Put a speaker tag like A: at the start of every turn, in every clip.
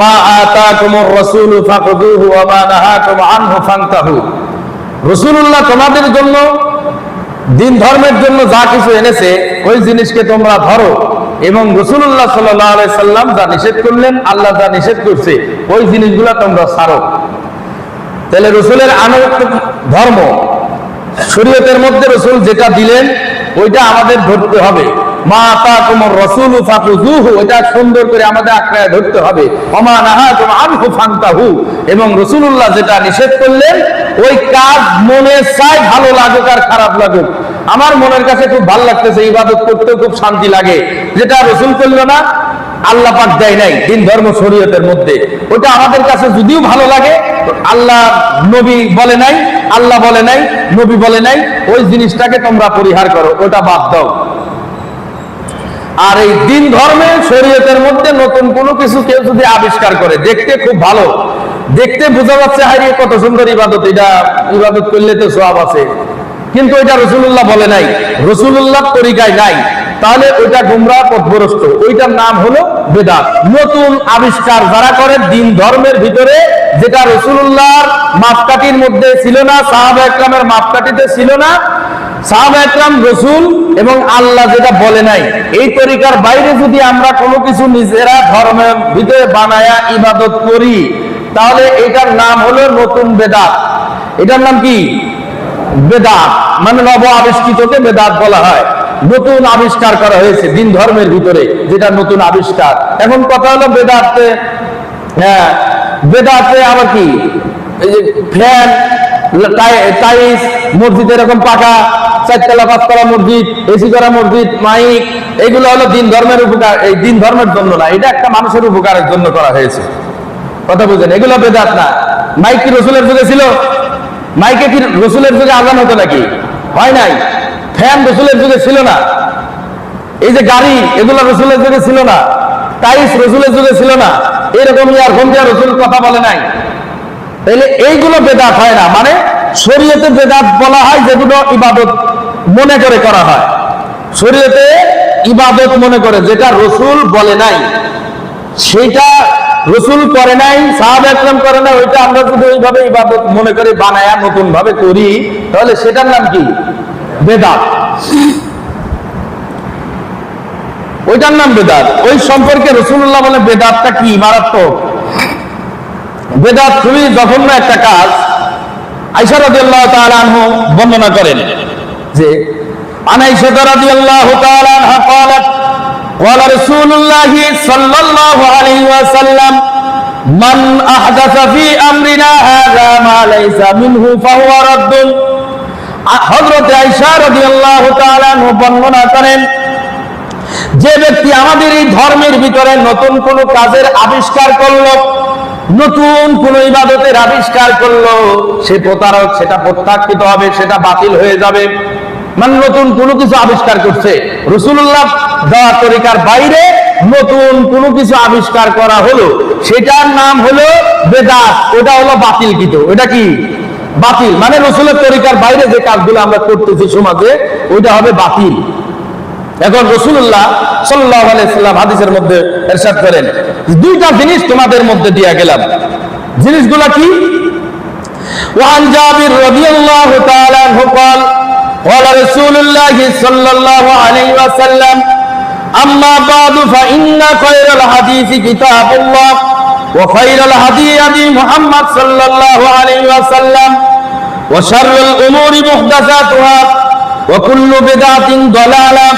A: মা আতাকুমুর রাসূলুল্লাহ তোমাদের জন্য, দিন ধর্মের জন্য যা কিছু এনেছে, ওই জিনিসকে তোমরা ধরো। এবং রসুল্লাহ সাল্লাহ সাল্লাম যা নিষেধ করলেন, আল্লাহ যা নিষেধ করছে, ওই জিনিসগুলো তোমরা ছাড়ো। তাহলে রসুলের আনুগত্য ধর্ম, শরীয়তের মধ্যে রসুল যেটা দিলেন, ওইটা আমাদের ধরতে হবে। মা তা তোমার রসুল ফাকুজুহু সুন্দর করে আমাদের আঁকড়ায় ধরতে হবে। নাহা এবং যেটা নিষেধ করলেন, ওই কাজ ভালো লাগুক আর খারাপ লাগুক। আমার মনের কাছে খুব ভালো লাগতেছে, ইবাদত করতে খুব শান্তি লাগে। যেটা রসুল করল না, আল্লাহ দেয় নাই, দিন ধর্ম শরীয়তের মধ্যে। ওটা আমাদের কাছে যদিও ভালো লাগে, আল্লাহ নবী বলে নাই, আল্লাহ বলে নাই, নবী বলে নাই, ওই জিনিসটাকে তোমরা পরিহার করো, ওটা বাদ দাও। আর এই দিন ধর্মে শরীয়তের মধ্যে নতুন কোনো কিছু কেউ যদি আবিষ্কার করে, দেখতে খুব ভালো। দেখতে বোঝা যাচ্ছে হারিয়ে কত সুন্দর ইবাদত, এটা ইবাদত করলে তো সব আছে। কিন্তু এটা রসুল্লাহ বলে নাই। রসুল্লাহ তরিকায় নাই। তাহলে ওইটা গুমরা পথভ্রষ্ট। ওইটার নাম হলো বেদাত। নতুন আবিষ্কার যারা করে, দিন ধর্মের ভিতরে যেটা রসুল্লাহর মাপকাঠির মধ্যে ছিল না সাহাবা একরামের মাপকাঠিতে ছিল না সাহাবা একরাম, রসুল এবং আল্লাহ যেটা বলে নাই, এই তরিকার বাইরে যদি আমরা কোনো কিছু নিজেরা ধর্মের ভিতরে বানায়া ইবাদত করি, তাহলে এটার নাম হলো নতুন বেদাত। এটার নাম কি? বেদাত। মানে নব আবিষ্কৃতকে বেদাত বলা হয়। নতুন আবিষ্কার করা হয়েছে দিন ধর্মের ভিতরে, যেটা নতুন আবিষ্কার। এখন কথা হলো বেদাতে হ্যাঁ বেদাতে আবার কি? এই ফ্যান টাইস মসজিদ এরকম পাকা, চারতলা, পাঁচতলা মসজিদ এসি করা মসজিদ, মাইক, এগুলো হলো দিন ধর্মের উপকার, এই দিন ধর্মের জন্য না, এটা একটা মানুষের উপকারের জন্য করা হয়েছে। কথা বুঝেন, এগুলো বেদাত না। মাইক কি রসুলের যুগে ছিল? মাইকে কি রসুলের যুগে আজান হতো নাকি? হয় নাই। ফ্যান রসুলের যুগে ছিল না। এই যে গাড়ি, এগুলো রসুলের যুগে ছিল না। টাইস রসুলের যুগে ছিল না। এরকম ইয়ারফোন দিয়ে রসুল কথা বলে নাই। তাহলে এইগুলো বেদাত হয় না। মানে শরীয়তে বেদাত বলা হয় যেগুলো ইবাদত মনে করে করা হয়। শরীয়তে ইবাদত মনে করে, যেটা রসুল বলে নাই। সেটা রসুল করে নাই, সাহাব একরম করে না ওইটা আমরা যদি ওইভাবে ইবাদত মনে করে বানায়া নতুন ভাবে করি, তাহলে সেটার নাম কি? বেদাত। ওইটার নাম বেদাত। ওই সম্পর্কে রসুল্লাহ বলে বেদাতটা কি? মারাত্মক। বেদাত খুবই জঘন্য একটা কাজ আইসা রাদিয়াল্লাহু তাআলা আনহু বর্ণনা করেন যে আনাইসা রাদিয়াল্লাহু তাআলা আনহা قالت قال رسول الله صلى الله عليه وسلم من احدث في امرنا هذا ما ليس منه فهو رد হযরত আয়েশা রাদিয়াল্লাহু তাআলা আনহু বর্ণনা করেন যে ব্যক্তি আমাদের এই ধর্মের ভিতরে নতুন কোন কাজের আবিষ্কার করলো নতুন কোন ইবাদতের আবিষ্কার করল, সে প্রতারক সেটা প্রত্যাখ্যিত হবে, সেটা বাতিল হয়ে যাবে। মানে নতুন কোনো কিছু আবিষ্কার করছে। রসুল্লাহ দেওয়া তরিকার বাইরে নতুন কোনো কিছু আবিষ্কার করা হলো। সেটার নাম হলো বেদাত, ওটা হলো বাতিলকৃত ওটা কি? বাতিল। মানে রসুলের তরিকার বাইরে যে কাজগুলো আমরা করতেছি সমাজে ওইটা হবে বাতিল। এখন রসুল্লাহ সাল্লাহ আলাইসাল্লাম হাদিসের মধ্যে এরশাদ করেন দুইটা জিনিস তোমাদের মধ্যে দিয়া গেলাম জিনিসগুলা কি وعن جابر رضي الله تعالى عنه قال قال رسول الله صلى الله عليه وسلم أما بعد فإن خير الحديث كتاب الله وخير الهدي هدي محمد صلى الله عليه وسلم وشر الأمور محدثاتها وكل بدعة ضلالة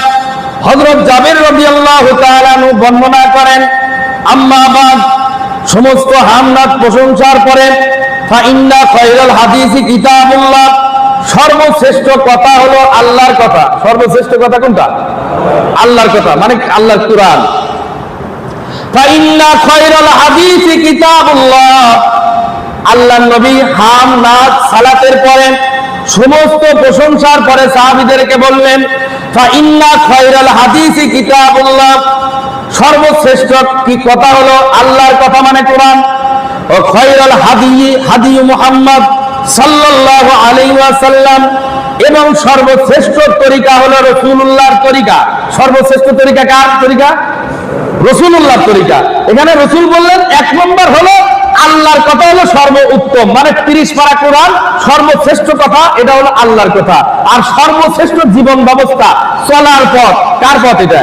A: হযরত জাবির রাদিয়াল্লাহু আল্লাহ বর্ণনা করেন, আম্মা বাদ সমস্ত হামনাথ প্রশংসার কিতাবুল্লাহ। সর্বশ্রেষ্ঠ কথা হলো আল্লাহর কথা। সর্বশ্রেষ্ঠ কথা কোনটা? আল্লাহর কথা মানে আল্লাহর কিতাবুল্লাহ। আল্লাহর নবী হাম নাত সালাতের পরে সমস্ত প্রশংসার পরে সাহাবীদেরকে বললেন হাদিসি কিতাবুল্লাহ। সর্বশ্রেষ্ঠ কি কথা হলো? আল্লাহর কথা মানে কোরআন। ও খয়রাল হাদি হাদি মুহাম্মদ সাল্লাল্লাহু আলাইহি ওয়াসাল্লাম। এবং সর্বশ্রেষ্ঠ তরিকা হলো রাসূলুল্লাহর তরিকা। সর্বশ্রেষ্ঠ তরিকা কার তরিকা? রসুল্লাহ তরিকা। এখানে রসুল বললেন, এক নম্বর হলো আল্লাহর কথা হলো সর্ব উত্তম মানে তিরিশ পারা কোরআন, সর্বশ্রেষ্ঠ কথা, এটা হলো আল্লাহর কথা। আর সর্বশ্রেষ্ঠ জীবন ব্যবস্থা চলার পথ, কার পথ এটা?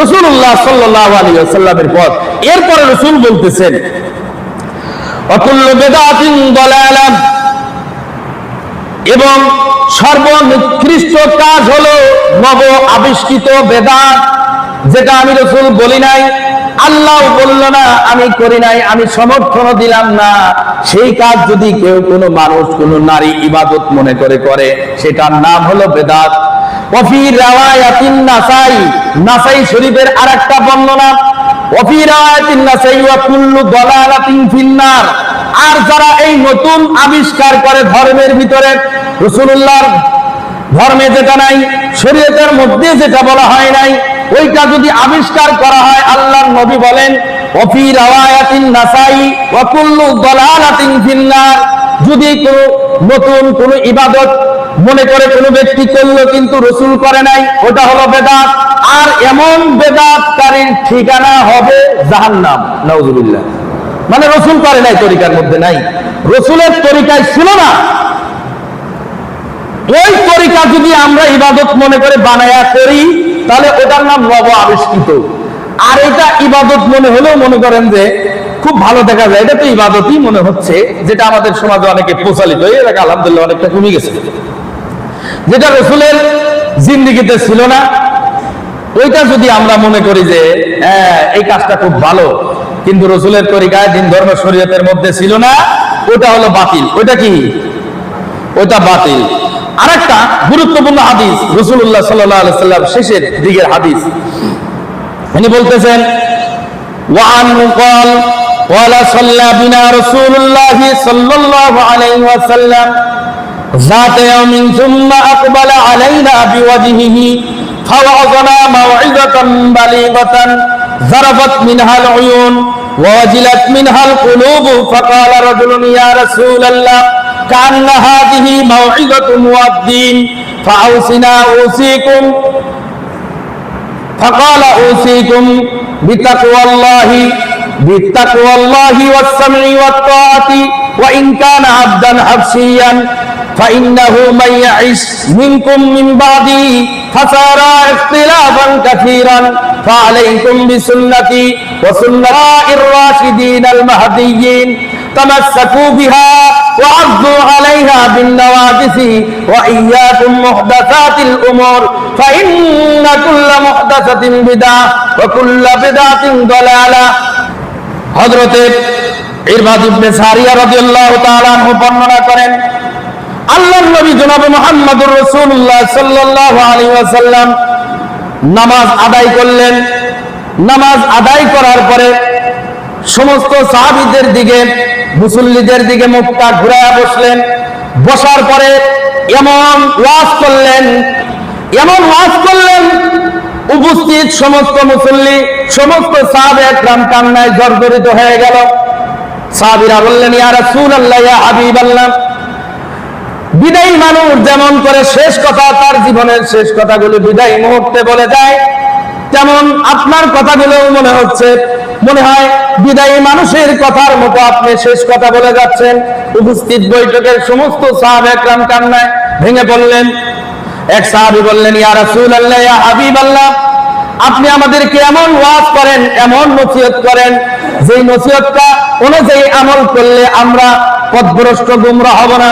A: রসুল্লাহ সাল্লামের পথ। এরপরে রসুল বলতেছেন এবং সর্বনিকৃষ্ট কাজ হলো নব আবিষ্কৃত বেদাত, যেটা আমি রসুল বলি নাই। আল্লাহ বলল না, আমি করি নাই, আমি সমর্থন দিলাম না। সেই কাজ যদি কেউ কোনো মানুষ, কোনো নারী ইবাদত মনে করে করে, সেটার নাম হলো বেদাত। নাসাই শরীফের ফিন্নার। আর যারা এই নতুন আবিষ্কার করে ধর্মের ভিতরে ধর্মে যেটা নাই, শরীয়তের মধ্যে যেটা বলা হয় নাই ওইটা যদি আবিষ্কার করা হয়, আল্লাহর নবী বলেন যদি কোনো নতুন কোন ইবাদত মনে করে কোনো ব্যক্তি করল কিন্তু রসুল করে নাই, ওটা হলো বেদাত। আর এমন বেদাতকারীর ঠিকানা হবে জাহান্নাম, নাউজুবিল্লাহ। মানে রসুল করে নাই, তরিকার মধ্যে নাই। রসুলের তরিকায় ছিল না। ওই তরিকা যদি আমরা ইবাদত মনে করে বানায়া করি তাহলে ওটার নাম নব আবিষ্কৃত। আর এটা ইবাদত মনে হলেও মনে করেন যে খুব ভালো দেখা যায়। এটা তো ইবাদতই মনে হচ্ছে, যেটা আমাদের সমাজে অনেকে প্রচালিত। এই এলাকা অনেকটা কমে গেছে। যেটা রসুলের জিন্দিগিতে ছিল না, ওইটা যদি আমরা মনে করি যে হ্যাঁ এই কাজটা খুব ভালো, কিন্তু রসুলের তরিকায়, দিন ধর্ম শরীয়তের মধ্যে ছিল না, ওটা হলো বাতিল। ওইটা কি? ওটা বাতিল। আরেকটা গুরুত্বপূর্ণ হাদিস রসুল্লাহ সাল্লাম শেষের দিকের হাদিস তিনি বলতেছেন وعن قال قال صلى بنا رسول الله صلى الله عليه وسلم ذات يوم ثم أقبل علينا بوجهه فوعظنا موعظة بليغة ذرفت منها العيون ووجلت منها القلوب فقال رجل يا رسول الله كأن هذه موعظة مؤذين فأوصنا أوصيكم فقال أوصيكم بتقوى الله بتقوى الله والسمع والطاعة وإن كان عبدا حبشيا فإنه من يعش منكم من بعدي فسارى اختلافا كثيرا فعليكم بسنتي وسنة الراشدين المهديين تمسكوا بها وعضوا عليها بالنواجس وإياكم محدثات الأمور فإن كل محدثة بدعة وكل بدعة ضلالة হযরতে ইরবাদ ইবনে সারিয়া রাদিয়াল্লাহু তাআলা আনহু বর্ণনা করেন আল্লাহর নবী জনাব মুহাম্মদুর রাসূলুল্লাহ সাল্লাল্লাহু আলাইহি ওয়াসাল্লাম নামাজ আদায় করলেন নামাজ আদায় করার পরে সমস্ত সাহাবীদের দিকে মুসল্লিদের দিকে মুখটা ঘুরায় বসলেন। বসার পরে এমন ওয়াজ করলেন, এমন ওয়াজ করলেন, উপস্থিত সমস্ত মুসল্লি, সমস্ত সাহাবে একরাম কান্নায় জর্জরিত হয়ে গেল। সাহাবিরা বললেন, ইয়া রাসূলুল্লাহ, ইয়া হাবিবাল্লাহ, বিদায়ী মানুষ যেমন করে শেষ কথা, তার জীবনের শেষ কথাগুলো বিদায়ী মুহূর্তে বলে যায় তেমন আপনার কথাগুলো মনে হচ্ছে মনে হয় বিদায়ী মানুষের কথার মতো আপনি শেষ কথা বলে যাচ্ছেন। উপস্থিত বৈঠকের সমস্ত সাহাব একরাম কান্নায় ভেঙে পড়লেন। এক সাহাবি বললেন, ইয়া রাসূলুল্লাহ, ইয়া হাবিব আল্লাহ আপনি আমাদেরকে এমন ওয়াজ করেন, এমন নসিহত করেন, যেই নসিহতটা অনুযায়ী আমল করলে আমরা পথভ্রষ্ট গুমরা হব না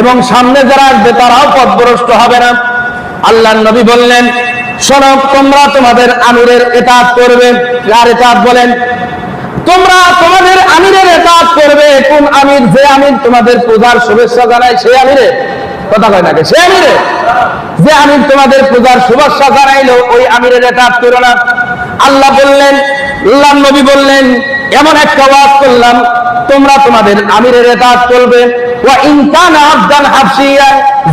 A: এবং সামনে যারা আসবে তারাও পথভ্রষ্ট হবে না। আল্লাহ নবী বললেন তোমরা তোমাদের আমিরের করবে। বলেন? তোমরা তোমাদের আমিরের করবে। কোন আমির? যে আমির তোমাদের পূজার শুভেচ্ছা জানায় আমিরে কথা কয় নাকি সে আমিরে যে আমির তোমাদের পূজার শুভেচ্ছা জানাইলো, ওই আমিরের এতাত করো না। আল্লাহ বললেন আল্লাহ নবী বললেন, এমন একটা ওয়াজ করলাম, তোমরা তোমাদের আমিরের এতাত করবে। ওয়া ইন কানা আবদান হাবশিয়া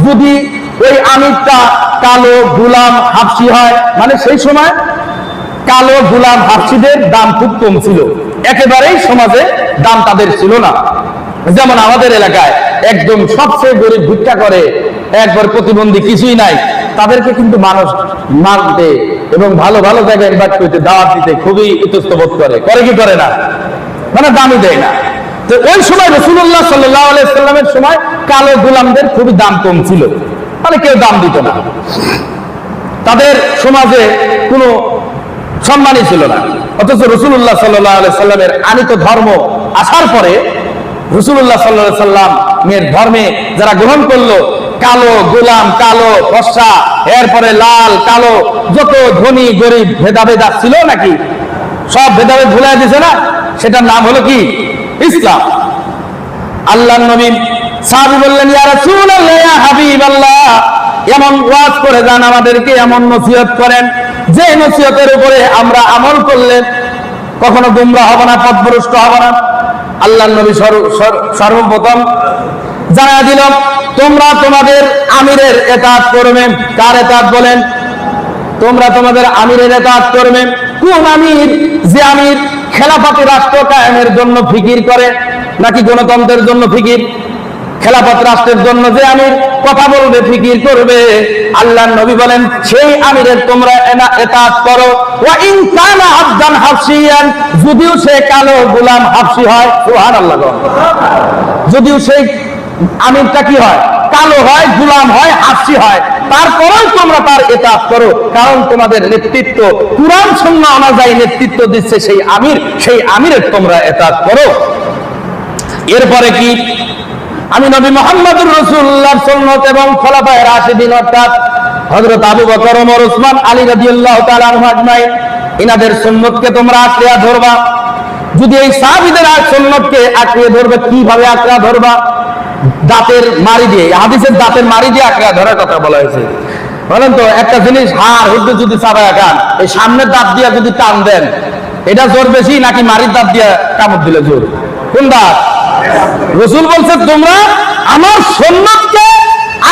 A: যদি ওই আমিরটা কালো গুলাম হাফসি হয়। মানে সেই সময় কালো গুলাম হাফসিদের দাম খুব কম ছিল। একেবারেই সমাজে দাম তাদের ছিল না। যেমন আমাদের এলাকায় একদম সবচেয়ে গরিব ভিক্ষা করে, একবার প্রতিবন্ধী কিছুই নাই। তাদেরকে কিন্তু মানুষ মানতে এবং ভালো ভালো জায়গায় ইনভাইট করতে, দাওয়াত দিতে খুবই ইতস্তবোধ করে। করে কি করে না? মানে দামি দেয় না। তো ওই সময় রসুল্লাহ সাল্লামের সময় কালো গোলামদের খুবই দাম কম ছিল। মানে কেউ দাম দিত না। তাদের সমাজে কোনো সম্মানই ছিল না। অথচ রসুল্লাহ সাল্লাহ সাল্লামের আনিত ধর্ম আসার পরে রসুল্লাহ সাল্লাহ সাল্লামের ধর্মে যারা গ্রহণ করল, কালো, গোলাম, কালো, ফর্সা, এরপরে লাল, কালো, যত ধনী, গরিব, ভেদাভেদ ছিল নাকি, সব ভেদাভেদ ভুলাই দিছে না? সেটার নাম হলো কি? ইসলাম। আল্লাহ নবী সাহাবী বললেন, ইয়া রাসূলুল্লাহ, ইয়া হাবিবাল্লাহ। এমন ওয়াজ করে যান, আমাদেরকে এমন নসিহত করেন, যে নসিহতের উপরে আমরা আমল করলে কখনো গুমরা হব না হব না। আল্লাহ নবী সর্ব- সর্ব- সর্বপ্রথম জানা দিল, তোমরা তোমাদের আমিরের এতাত করবে। কার এতাত বলেন? তোমরা তোমাদের আমিরের এতাত করবে। কোন আমির? যে আমির খেলাফাতি রাষ্ট্র কায়েমের জন্য ফিকির করে, নাকি গণতন্ত্রের জন্য ফিকির? খেলাফত রাষ্ট্রের জন্য যে আমির কথা বলবে, ফিকির করবে আল্লাহ নবী বলেন, সেই আমিরের তোমরা এনা- এতাত করো। ইন হাফসিয়ান, যদিও সে কালো গোলাম হাফসি হয়, সুবহানাল্লাহ যদিও সেই আমিরটা কি হয়? কালো হয়, গুলাম হয় হাসি হয়। তারপরেও তোমরা তার এতাত করো, কারণ তোমাদের নেতৃত্ব, কুরআন সুন্নাহ অনুযায়ী নেতৃত্ব দিচ্ছে সেই আমির, সেই আমিরের তোমরা এতাত করো। এরপরে কি? আমি নবী মোহাম্মদুর রসুল্লাহ সুন্নত এবং খোলাফায়ে রাশিদিন, অর্থাৎ হযরত আবু বকর, ওমর ওসমান আলী রাদিয়াল্লাহু তাআলা আনহু আজমাইন। ইনাদের সুন্নতকে তোমরা আঁকড়িয়া ধরবা। যদি এই সাহাবীদের আর সুন্নতকে আঁকড়িয়ে ধরবে, কীভাবে আঁকড়া ধরবা? দাঁতের মারি দিয়ে হাদিসের দাঁতের মারি দিয়ে আঁকড়া ধরার কথা বলা হয়েছে। বলেন তো, একটা জিনিস, হাড় হুদ্দু যদি চাবায় খান, এই সামনের দাঁত দিয়ে যদি টান দেন, এটা জোর বেশি নাকি মারির দাঁত দিয়ে কামড় দিলে জোর? কোন দাঁত? রসুল বলছে, তোমরা আমার সন্ন্যতকে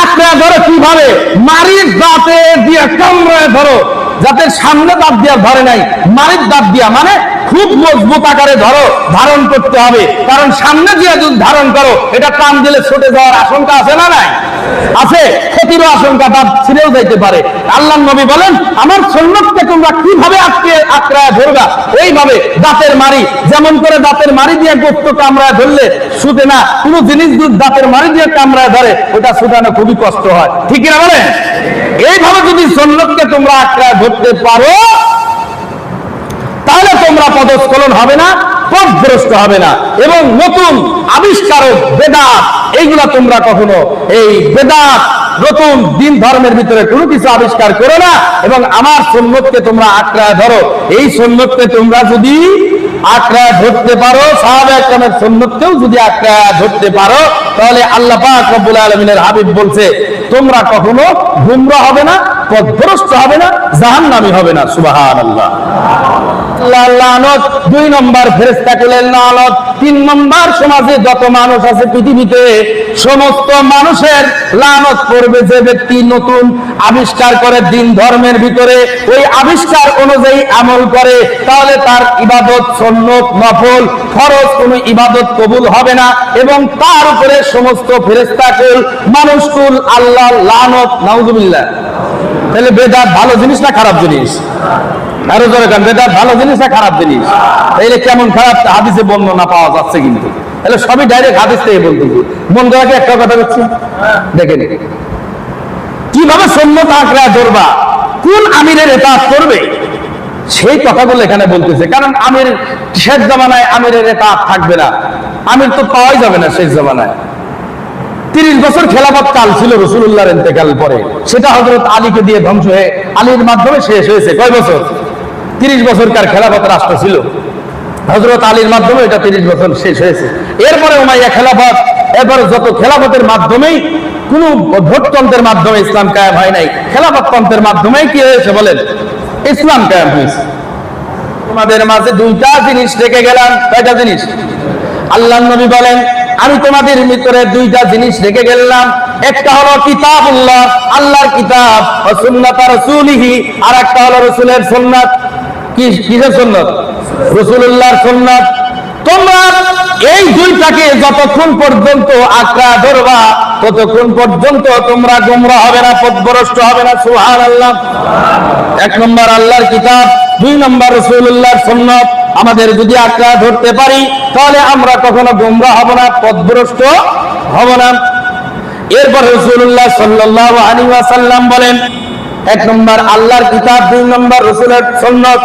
A: আঁকড়া ধরো কীভাবে? মারির দাঁতে দিয়ে কামড়ায় ধরো, যাতে সামনে দাঁত দিয়া ধরে নাই। মারির দাঁত দিয়া মানে খুব মজবুত আকারে ধরো, ধারণ করতে হবে। কারণ সামনে দিয়ে যদি ধারণ করো, এটা টান দিলে ছুটে যাওয়ার আশঙ্কা আছে না নাই? আছে, ক্ষতিরও আশঙ্কা দাঁত ছিঁড়েও যাইতে পারে। আল্লাহ নবী বলেন, আমার সন্ন্যতকে তোমরা কীভাবে আটকে আঁকড়ায় ধরবা? এইভাবে দাঁতের মারি যেমন করে দাঁতের মারি দিয়ে গোস্ত কামড়ায় ধরলে শুতে না, কোনো জিনিস দাঁতের মারি দিয়ে কামড়ায় ধরে, ওটা শুটানো খুবই কষ্ট হয়। ঠিক কিনা বলে এইভাবে যদি সন্ন্যতকে তোমরা আঁকড়ায় ধরতে পারো, তাহলে তোমরা পদস্খলন হবে না। পথভ্রষ্ট হবে না। এবং নতুন আবিষ্কারক বেদাত, এইগুলা তোমরা কখনো এই বেদাত, নতুন দিন ধর্মের ভিতরে কোনো কিছু আবিষ্কার করো না। এবং আমার সন্ন্যতকে তোমরা আঁকড়ায় ধরো। এই সন্ন্যতকে তোমরা যদি আঁকড়ায় ধরতে পারো, সাহাবে একরামের সন্ন্যতকেও যদি আঁকড়ায় ধরতে পারো, তাহলে আল্লাহ পাক রব্বুল আলমিনের হাবিব বলছে, তোমরা কখনো গুমরা হবে না, পথভ্রষ্ট হবে না, জাহান্নামী হবে না। সুবাহান আল্লাহ দুই নম্বর ফেরেস্তা তিন নম্বর সমাজে যত মানুষ আছে পৃথিবীতে, সমস্ত মানুষের লানত করবে যে ব্যক্তি নতুন আবিষ্কার করে দিন ধর্মের ভিতরে, ওই আবিষ্কার অনুযায়ী আমল করে, তাহলে তার ইবাদত সন্নত, নফল, ফরজ কোন ইবাদত কবুল হবে না। এবং তার উপরে সমস্ত ফেরেস্তা কুল মানুষ কুল আল্লাহ লানত, নাউজুবিল্লাহ। তাহলে বেদাত ভালো জিনিস না খারাপ জিনিস? আরও জোরে বেদাত ভালো জিনিস না খারাপ জিনিস? তাইলে কেমন খারাপ হাদিসে পাওয়া যাচ্ছে কিন্তু। তাহলে সবই ডাইরেক্ট হাদিস থেকে মন করাকে একটা কথা বলছি? দেখেন, কীভাবে সন্ন্যত আঁকড়া ধরবা কোন আমিরের এতাত করবে? সেই কথাগুলো এখানে বলতেছে। কারণ আমির শেষ জামানায় আমিরের এতাত থাকবে না। আমির তো পাওয়াই যাবে না শেষ জামানায়। তিরিশ বছর খেলাফত কাল ছিল রসুল্লাহর ইন্তেকাল পরে। সেটা হজরত আলীকে দিয়ে ধ্বংস হয়ে আলীর মাধ্যমে শেষ হয়েছে। কয় বছর? তিরিশ বছরকার খেলাফত রাষ্ট্র ছিল। হজরত আলীর মাধ্যমে এটা তিরিশ বছর শেষ হয়েছে। এরপরে উমাইয়া খেলাফত, এরপরে যত খেলাফতের মাধ্যমেই, কোন ভোটতন্ত্রের মাধ্যমে ইসলাম কায়েম হয় নাই। খেলাফত তন্ত্রের মাধ্যমেই কি হয়েছে বলেন? ইসলাম কায়েম হয়েছে। তোমাদের মাঝে দুইটা জিনিস রেখে গেলাম। কয়টা জিনিস? আল্লাহ নবী বলেন, আমি তোমাদের ভিতরে দুইটা জিনিস রেখে গেলাম। একটা হলো কিতাবুল্লাহ, আল্লাহর কিতাব সুন্নাত আর একটা হলো রাসূলের সুন্নাত। কি, কিসের সুন্নাত? রাসূলুল্লাহর সুন্নাত। তোমরা এই দুইটাকে যতক্ষণ পর্যন্ত আঁকড়া ধরবা, ততক্ষণ পর্যন্ত তোমরা গোমরা হবে না, পথভ্রষ্ট হবে না সুহান আল্লাহ এক নম্বর আল্লাহর কিতাব, দুই নম্বর রসুল্লাহর সন্ন্যত আমাদের যদি আঁকড়া ধরতে পারি, তাহলে আমরা কখনো গোমরা হব না, পথভ্রষ্ট হব না। এরপর রসুল্লাহ সাল্লাহ আলী ওয়াসাল্লাম বলেন এক নম্বর আল্লাহর কিতাব দুই নম্বর রসুলের সন্ন্যত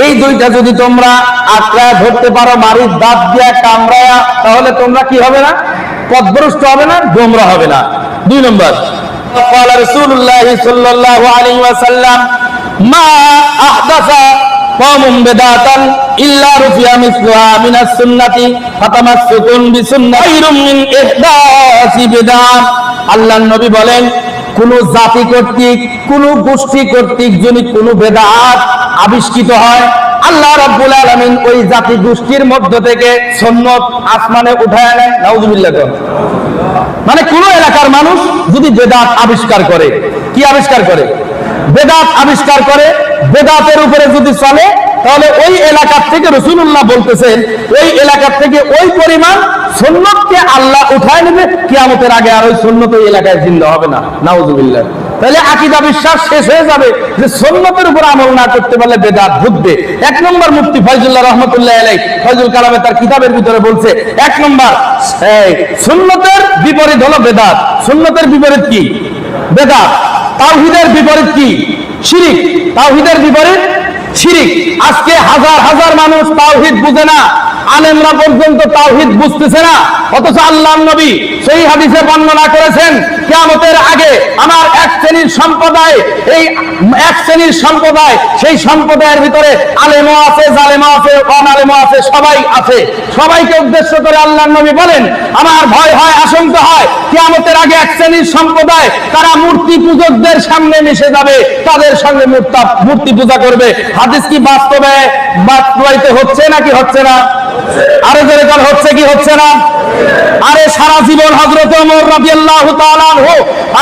A: এই দুইটা যদি তোমরা আঁকড়া ধরতে পারো বাড়ির দাঁত দিয়া কামড়ায়া তাহলে তোমরা কি হবে না পথভ্রষ্ট হবে না গোমরা হবে না দুই নম্বর قال رسول الله صلى الله عليه وسلم ما أحدث قوم بدعة إلا رفع مثلها من السنة فتمسك بسنة خير من إحداث بدعة আল্লাহ নবী বলেন কোন জাতি কর্তৃক, কোন গোষ্ঠী কর্তৃক যদি কোন বেদাত আবিষ্কৃত হয়, আল্লাহ রাব্বুল আলামিন ওই জাতি গোষ্ঠীর মধ্য থেকে সন্ন্যত আসমানে উঠায় নেয় নাউজুবিল্লাহ মানে কোন এলাকার মানুষ যদি বেদাত আবিষ্কার করে, কি আবিষ্কার করে? বেদাত আবিষ্কার করে, বেদাতের উপরে যদি চলে তাহলে ওই এলাকার থেকে রসুল্লাহ বলতেছেন, ওই এলাকার থেকে ওই পরিমাণ সন্ন্যতকে আল্লাহ উঠায় নেবে, কিয়ামতের আগে আর ওই সন্ন্যত ওই এলাকায় জিন্দা হবে না। নাউজুবিল্লাহ। তাহলে আকিদা বিশ্বাস শেষ হয়ে যাবে যে সন্ন্যতের উপর আমল না করতে পারলে বেদাত ভুগবে এক নম্বর মুক্তি ফয়জুল্লাহ রহমতুল্লাহ আলাই ফয়জুল কালামে তার কিতাবের ভিতরে বলছে, এক নম্বর, এই সুন্নতের বিপরীত হলো বেদাত। সুন্নতের বিপরীত কি? বেদাত। তাওহীদের বিপরীত কি? শিরিক। তাওহীদের বিপরীত শিরিক। আজকে হাজার হাজার মানুষ তাওহিদ বুঝে না। আলেমরা পর্যন্ত তাওহীদ বুঝতেছে না, অথচ আল্লাহ নবী সেই হাদিসে বর্ণনা করেছেন, কিয়ামতের আগে আমার এক শ্রেণির সম্প্রদায়, এই এক শ্রেণির সম্প্রদায়, সেই সম্প্রদায়ের ভিতরে আলেমও আছে, জালেমও আছে, অনালেমও আছে, সবাই আছে। সবাইকে উদ্দেশ্য করে আল্লাহ নবী বলেন, আমার ভয় হয়, আশঙ্কা হয়, কিয়ামতের আগে এক শ্রেণির সম্প্রদায়, তারা মূর্তি পূজকদের সামনে মিশে যাবে, তাদের সঙ্গে মূর্তা মূর্তি পূজা করবে। হাদিস কি বাস্তবে বাস্তবায়িত হচ্ছে নাকি হচ্ছে না? আরও জোরে হচ্ছে কি, হচ্ছে না? আরে সারা জীবন হজরত ওমর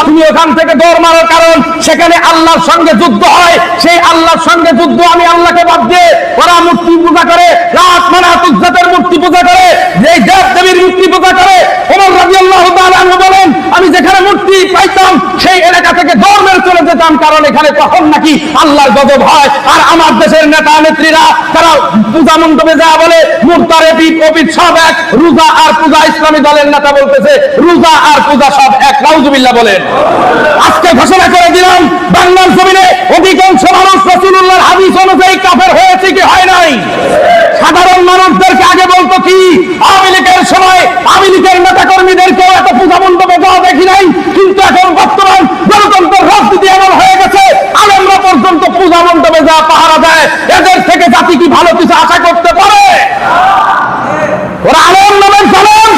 A: আপনি ওখান থেকে দৌড় মারার কারণ সেখানে আল্লাহর সঙ্গে যুদ্ধ হয়। সেই আল্লাহর সঙ্গে যুদ্ধ আমি আল্লাহকে বাদ দিয়ে ওরা মূর্তি পূজা করে, রাত মানে মূর্তি পূজা করে দেব দেবীর মূর্তি পূজা করে, ওমর বলেন, আমি যেখানে মূর্তি পাইতাম, সেই এলাকা থেকে দৌড় মেরে চলে যেতাম, কারণ এখানে তখন নাকি আল্লাহর গজব হয়। আর আমার দেশের নেতা নেত্রীরা তারা পূজা মণ্ডপে যা বলে সব এক, রোজা আর পূজা ইসলামী দলের নেতা বলতেছে, রোজা আর পূজা সব এক বলেন। আজকে ঘোষণা করে দিলাম, বাংলার জমিনে অধিকাংশ মানুষ অনুযায়ী কাফের হয়েছে কি হয় নাই? সাধারণ মানুষদেরকে আগে বলতো কি, আওয়ামী লীগের সময় আওয়ামী লীগের নেতা কর্মীদেরকেও এত পূজা মণ্ডপে যাওয়া দেখি নাই, কিন্তু এখন বর্তমান গণতন্ত্রের রাজনীতি এমন হয়ে গেছে, আলেমরা পর্যন্ত পূজা মণ্ডপে যা পাহারা দেয়, এদের থেকে জাতি কি ভালো কিছু আশা করতে পারে? ওরা আলম নামের জালেম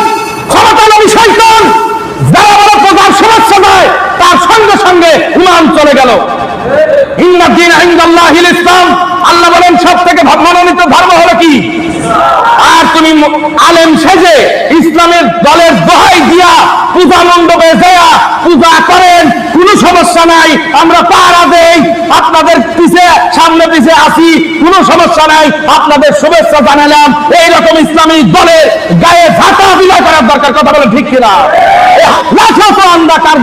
A: ক্ষমতা নবী শৈতন যারা বড় প্রধান সমস্যা তার সঙ্গে সঙ্গে ইমান চলে গেল। ইন্দিন আইন্দাল্লাহিল ইসলাম, আল্লাহ বলেন সব থেকে মনোনীত ধর্ম হলো কি? আর তুমি আলেম সেজে ইসলামের দলের দোহাই দিয়া পূজা মণ্ডপে যায়া পূজা করেন, কোনো সমস্যা নাই, আমরা পাহারা আপনাদের পিছে, সামনে পিছে আসি, কোনো সমস্যা নাই, আপনাদের শুভেচ্ছা জানালাম। এইরকম ইসলামী দলের গায়ে ঝাঁটা বিলা করার দরকার, কথা বলে ঠিক কিনা? লাখো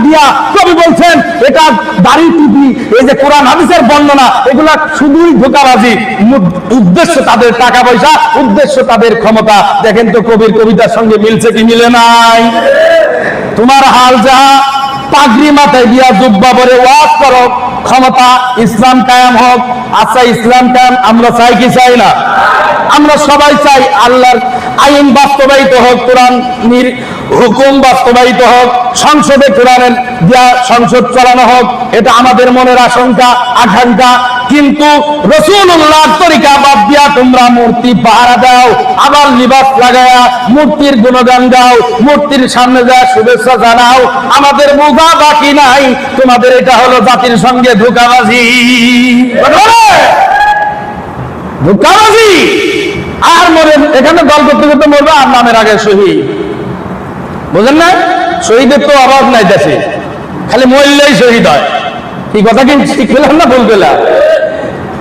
A: দিয়া কবি বলছেন, এটা দাড়ি টুপি, এই যে কোরআন, হাদিসের বর্ণনা, এগুলা শুধুই ধোকাবাজি। উদ্দেশ্য তাদের টাকা পয়সা, উদ্দেশ্য তাদের ক্ষমতা। দেখেন তো কবির কবিতার সঙ্গে মিলছে কি মিলে নাই? তোমার হাল যা পাগড়ি মাথায় দিয়া জুব্বা পরে ওয়াজ করো, ক্ষমতা ইসলাম কায়াম হোক। আচ্ছা ইসলাম কায়াম, আমরা চাই কি চাই না? আমরা সবাই চাই আল্লাহর আইন বাস্তবায়িত হোক, কোরআন হুকুম বাস্তবায়িত হোক, সংসদে কোরআনের দেয়া সংসদ চালানো হোক, এটা আমাদের মনের আশঙ্কা, আকাঙ্ক্ষা। কিন্তু রসুল্লাহর তরিকা বাদ দিয়া তোমরা মূর্তি পাহারা দাও, আবার লিবাস লাগায়া মূর্তির গুণগান গাও, মূর্তির সামনে যা শুভেচ্ছা জানাও। আমাদের বোঝা বাকি নাই, তোমাদের এটা হলো জাতির সঙ্গে ধোকাবাজি। ধোকাবাজি? আর মরে এখানে দল করতে করতে মরবে, আর নামের আগে শহীদ। বুঝলেন না? শহীদের তো অভাব নাই দেশে। খালি মরলেই শহীদ হয়। এই কথা কি ঠিক পেলাম না ভুল পেলাম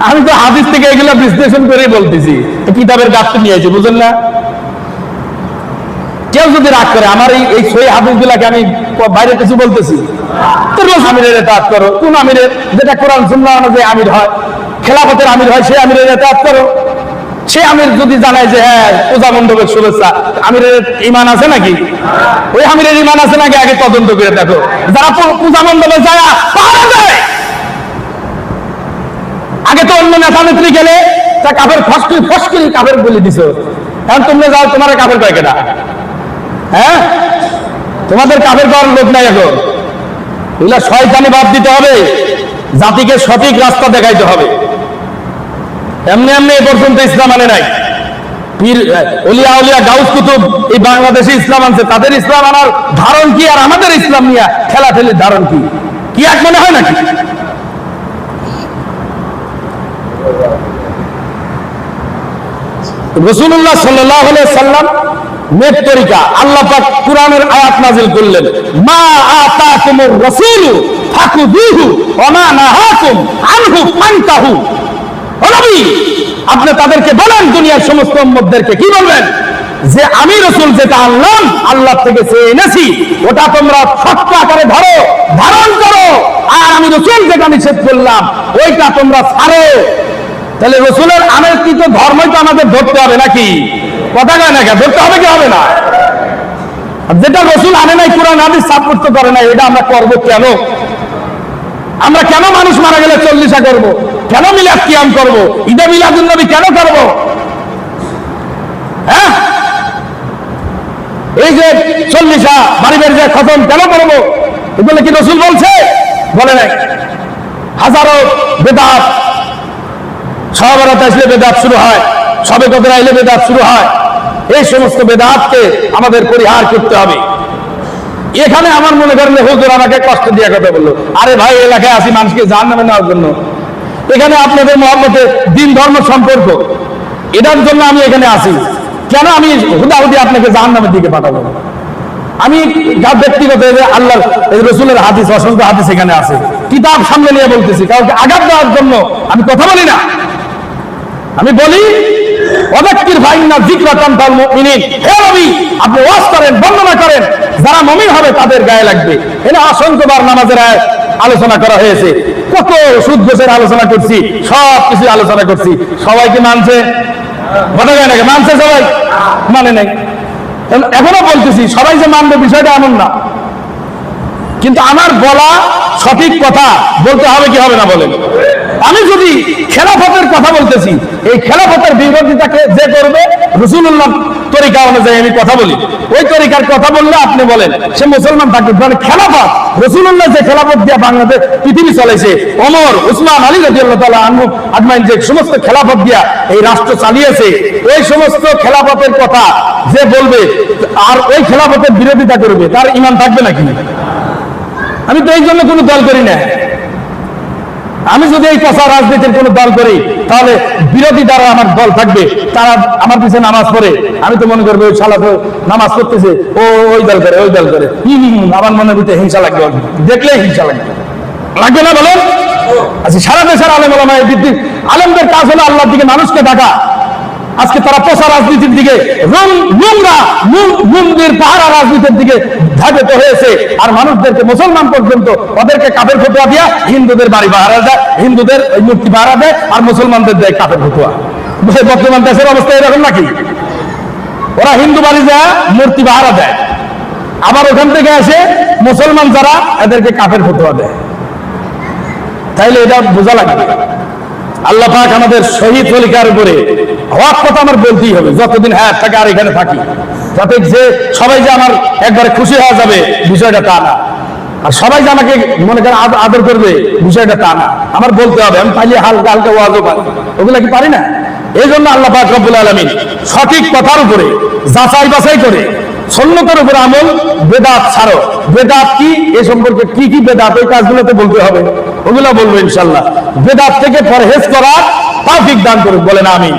A: আমি তো হাদিস থেকে এগুলো বিশ্লেষণ করেই বলতেছি। কিতাবের গাছটা নিয়ে আছি বুঝলেন না? কেউ যদি রাগ করে, আমার এই সই হাদিসগুলাকে আমি বাইরে কিছু বলতেছি। আমিরের এতাত করো, কোন আমিরের যেটা কোরআন, সুন্নাহ অনুযায়ী আমির হয়, খেলাফতের আমির হয়, সেই আমিরের এতাত করো। সে আমির যদি জানায় যে হ্যাঁ পূজা মণ্ডপের শুভেচ্ছা, আমিরের ইমান আছে নাকি? ওই আমিরের ইমান আছে নাকি? আগে তদন্ত করে দেখো। যারা পূজা মণ্ডপে যায় আগে তো অন্য নেতা নেত্রী গেলে তা কাপের ফসকি ফসকি কাপের বলে দিছ। এখন তোমরা যাও, তোমার কাপের কয় কেনা হ্যাঁ? তোমাদের কাপের করার লোক নাই এখন। এগুলা শয়তানি বাদ দিতে হবে। জাতিকে সঠিক রাস্তা দেখাইতে হবে। এমনি এমনি এ পর্যন্ত ইসলাম আনে নাই। পীর অলিয়া উলিয়া গাউস কুতুব এই বাংলাদেশে ইসলাম আনছে। তাদের ইসলাম আনার ধারণ কি আর আমাদের ইসলাম নিয়ে খেলা ঠেলির ধারণ কি? কি এক মনে হয় নাকি? রসুল্লাহ সাল্লাহ সাল্লাম নেট তরিকা, আল্লাহ পাক কোরআনের আয়াত নাজিল করলেন, মা আতাকুমুর রাসূলু ফাকুযুহু ওয়া মা নাহাকুম আনহু ফান্তাহু। আপনি তাদেরকে বলেন দুনিয়ার সমস্ত উম্মতদেরকে কি বলবেন? যে আমি রসুল যেটা আনলাম, আল্লাহ থেকে চেয়ে এনেছি, ওটা তোমরা সত্য আকারে ধরো, ধারণ করো, আর আমি রসুল যেটা নিষেধ করলাম, ওইটা তোমরা ছাড়ো। তাহলে রসুলের আমেরকৃত ধর্মই তো আমাদের ধরতে হবে নাকি? কথা কয় না? ধরতে হবে কি হবে না? যেটা রসুল আনে নাই, কোরআন, হাদিস সাব্যস্ত করে নাই, এটা আমরা করব কেন? আমরা কেন মানুষ মারা গেলে চল্লিশা করব? কেন মিলাদ কিয়াম করব? ঈদে মিলাদুল নবী কেন করব? হ্যাঁ? এই যে চল্লিশা বাড়ি বাড়ি যে খতম কেন করব? এগুলো কি রসুল বলছে? বলে নাই। হাজারো বেদাত, সহবরাত আসলে বেদাত শুরু হয়, সবে কদর আইলে বেদাত শুরু হয়। এই সমস্ত বেদাতকে আমাদের পরিহার করতে হবে। এখানে আমার মনে করেন হুজুর আমাকে কষ্ট দিয়ে কথা বলল। আরে ভাই, এলাকায় আসি মানুষকে জান নামে নেওয়ার জন্য। এখানে আপনাদের মহব্বতে দিন, ধর্ম, সম্পর্ক, এটার জন্য আমি এখানে আসি। কেন আমি হুদাহুদি আপনাকে জাহান নামের দিকে পাঠাবো? আমি যা ব্যক্তিগত আল্লাহর রসুলের হাদিস, অসংখ্য হাদিস এখানে আছে। কিতাব সামনে নিয়ে বলতেছি, কাউকে আঘাত দেওয়ার জন্য আমি কথা বলি না। আমি বলি, অব্যক্তির ভাই না জিক্রাতান তাল মুমিনিন। হে নবী, আপনি ওয়াজ করেন, বর্ণনা করেন, যারা মুমিন হবে তাদের গায়ে লাগবে। এনে অসংখ্যবার নামাজের আয়াত। আলোচনা করা হয়েছে। কত সুদ গোছের আলোচনা করছি, সব কিছু আলোচনা করছি। সবাই কি মানছে? বলা যায় নাকি? মানছে সবাই? মানে নাই। এখনও বলতেছি, সবাই যে মানবে বিষয়টা এমন না। কিন্তু আমার বলা সঠিক কথা বলতে হবে কি হবে না বলেন। আমি যদি খেলাফতের কথা বলতেছি, এই খেলাফতের বিরোধিতাকে যে করবে রসুল্লাহ তরিকা অনুযায়ী আমি কথা বলি। ওই তরিকার কথা বললে আপনি বলেন, সে মুসলমান থাকবে মানে খেলাফত। রসুল্লাহ যে খেলাফত দিয়া বাংলাদেশ পৃথিবী চলেছে অমর, উসমান আলী রাজিয়াল্লাহ তাআলা আনহু, আজমাইন যে সমস্ত খেলাফত দিয়া এই রাষ্ট্র চালিয়েছে, ওই সমস্ত খেলাফতের কথা যে বলবে, আর ওই খেলাফতের বিরোধিতা করবে, তার ইমান থাকবে নাকি? আমি তো এই জন্য কোনো দল করি না। আমি যদি এই পচা রাজনীতির কোনো দল করি, তাহলে বিরোধী দ্বারা আমার দল থাকবে। তারা আমার পিছনে নামাজ পড়ে। আমি তো মনে করব শালা নামাজ পড়তেছে। ও, ওই দল করে, ওই দল করে। আমার মনের ভিতরে হিংসা লাগবে। দেখলে হিংসা লাগবে। লাগবে না বলেন? আচ্ছা সারা দেশের আলেম আলেমদের কাজ হলো আল্লাহর দিকে মানুষকে ডাকা। আজকে তারা পোষা রাজনীতির দিকে মুন্দির পাহারা রাজনীতির দিকে ধাবিত হয়েছে। আর মানুষদেরকে মুসলমান পর্যন্ত ওদেরকে কাপের ফতুয়া দিয়া হিন্দুদের বাড়ি পাহারা দেয়, হিন্দুদের মূর্তি পাহারা দেয়, আর মুসলমানদের দেয় কাপের ফতুয়া। বর্তমান দেশের অবস্থা এরকম নাকি? ওরা হিন্দু বাড়ি যায় মূর্তি পাহারা দেয়। আবার ওখান থেকে আসে মুসলমান যারা, এদেরকে কাপের ফতুয়া দেয়। তাইলে এটা বোঝা লাগবে। আল্লাহ পাক আমাদের শহীদ তলিকার উপরে হওয়ার কথা আমার বলতেই হবে, যতদিন হ্যাঁ থাকে আর এখানে থাকি। যাতে যে সবাই যে আমার একবারে খুশি হওয়া যাবে, বিষয়টা তা না। আর সবাই যে আমাকে মনে করেন আদ- আদর করবে, বিষয়টা তা না। আমার বলতে হবে, আমি পাইলে হালকা হালকা ওয়াজও পারি। ওগুলা কি পারি না? এই জন্য আল্লাহ পাক রব্বুল আলমিন সঠিক কথার উপরে, যাচাই বাছাই করে সন্ন্যতের উপরে আমল, বেদাত ছাড়ো। বেদাত কি? এ সম্পর্কে কি কি বেদাত? ওই কাজগুলোতে বলতে হবে। ওগুলো বলব ইনশাল্লাহ। বেদাত থেকে পরহেজ করার তাফিক দান বলে বলেন আমি